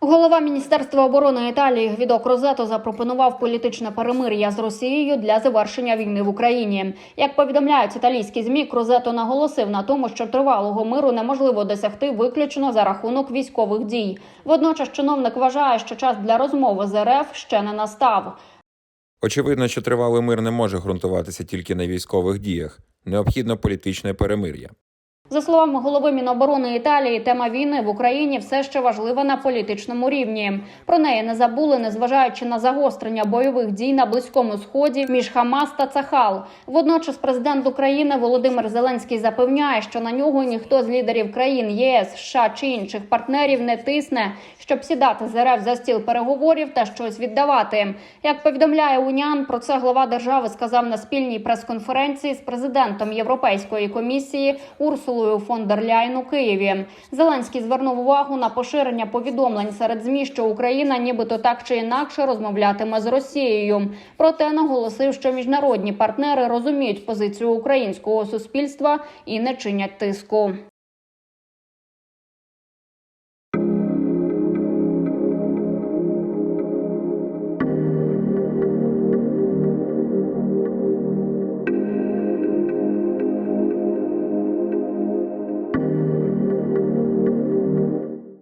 Голова міністерства оборони Італії Гвідо Крозето запропонував політичне перемир'я з Росією для завершення війни в Україні. Як повідомляють італійські змі, Крозето наголосив на тому, що тривалого миру неможливо досягти виключно за рахунок військових дій. Водночас чиновник вважає, що час для розмови з РФ ще не настав. Очевидно, що тривалий мир не може ґрунтуватися тільки на військових діях. Необхідно політичне перемир'я. За словами голови Міноборони Італії, тема війни в Україні все ще важлива на політичному рівні. Про неї не забули, незважаючи на загострення бойових дій на близькому сході між Хамас та Цахал. Водночас, президент України Володимир Зеленський запевняє, що на нього ніхто з лідерів країн ЄС, США чи інших партнерів не тисне, щоб сідати з РФ за стіл переговорів та щось віддавати. Як повідомляє Уніан, про це глава держави сказав на спільній прес-конференції з президентом Європейської комісії Урсулою фон дер Ляйн у Києві. Зеленський звернув увагу на поширення повідомлень серед змі, що Україна, нібито так чи інакше, розмовлятиме з Росією. Проте наголосив, що міжнародні партнери розуміють позицію українського суспільства і не чинять тиску.